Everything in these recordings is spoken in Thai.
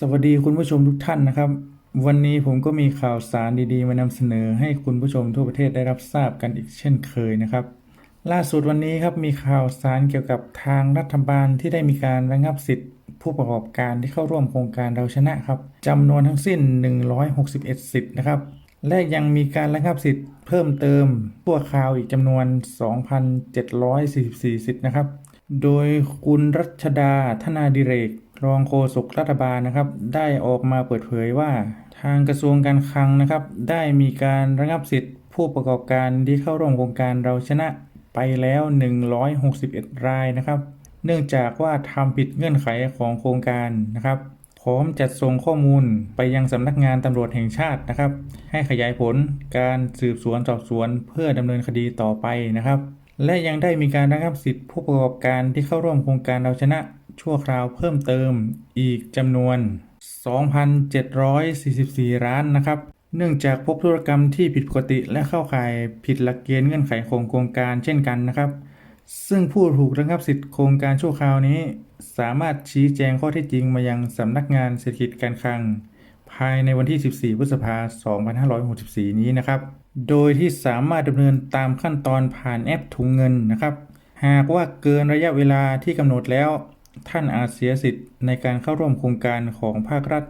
สวัสดีคุณผู้ชมทุกท่านนะครับ วันนี้ผมก็มีข่าวสารดีๆ มานำเสนอให้คุณผู้ชมทั่วประเทศได้รับทราบกันอีกเช่นเคยนะครับ ล่าสุดวันนี้ครับมีข่าวสารเกี่ยวกับทางรัฐบาลที่ได้มีการระงับสิทธิ์ผู้ประกอบการที่เข้าร่วมโครงการเราชนะครับจำนวนทั้งสิ้น 161 สิทธิ์นะครับ และยังมีการระงับสิทธิ์เพิ่มเติมชั่วคราวอีกจำนวน 2,744 สิทธิ์นะครับ โดยคุณรัชดาธนาดิเรก รองโฆษกรัฐบาลนะครับ ได้ออกมาเปิดเผยว่า ทางกระทรวงการคลังนะครับ ได้มีการระงับสิทธิ์ ผู้ประกอบการที่เข้าร่วมโครงการเราชนะไปแล้ว 161 รายนะครับ เนื่องจากว่าทำผิดเงื่อนไขของโครงการนะครับพร้อมจัดส่งข้อมูลไปยังสำนักงานตำรวจแห่งชาตินะครับ ให้ขยายผลการสืบสวนสอบสวนเพื่อดำเนินคดีต่อไปนะครับ และยังได้มีการระงับสิทธิผู้ประกอบการที่เข้าร่วมโครงการเราชนะ ชั่วคราวเพิ่มเติมอีกจำนวน 2,744 ร้านนะครับ เนื่องจากพบธุรกรรมที่ผิดปกติและเข้าข่ายผิดหลักเกณฑ์เงื่อนไขของโครงการเช่นกันนะครับ ซึ่งผู้ถูกระงับสิทธิ์โครงการชั่วคราวนี้ สามารถชี้แจงข้อเท็จจริงมายังสำนักงานเศรษฐกิจการคลัง ภายในวันที่ 14 พฤษภาคม 2564 นี้นะครับ โดยที่สามารถดำเนินตามขั้นตอนผ่านแอปถุงเงินนะครับหากว่าเกินระยะเวลาที่กำหนดแล้ว ท่านอาจเสียสิทธิ์ในการเข้าร่วมโครงการของภาครัฐ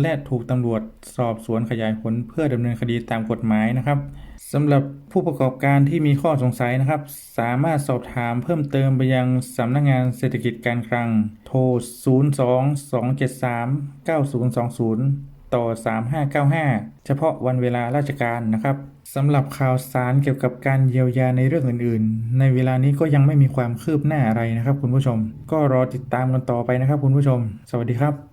และถูกตำรวจสอบสวนขยายผลเพื่อดำเนินคดีตามกฎหมายนะครับสำหรับผู้ประกอบการที่มีข้อสงสัยนะครับ สามารถสอบถามเพิ่มเติมไปยังสำนักงานเศรษฐกิจการคลัง โทร 02-273-9020 ต่อ 3595 เฉพาะวันเวลาราชการนะครับสำหรับข่าวสารเกี่ยวกับการเยียวยาในเรื่องอื่นๆ ในเวลานี้ก็ยังไม่มีความคืบหน้าอะไรนะครับ คุณผู้ชม ก็รอติดตามกันต่อไปนะครับ คุณผู้ชม สวัสดีครับ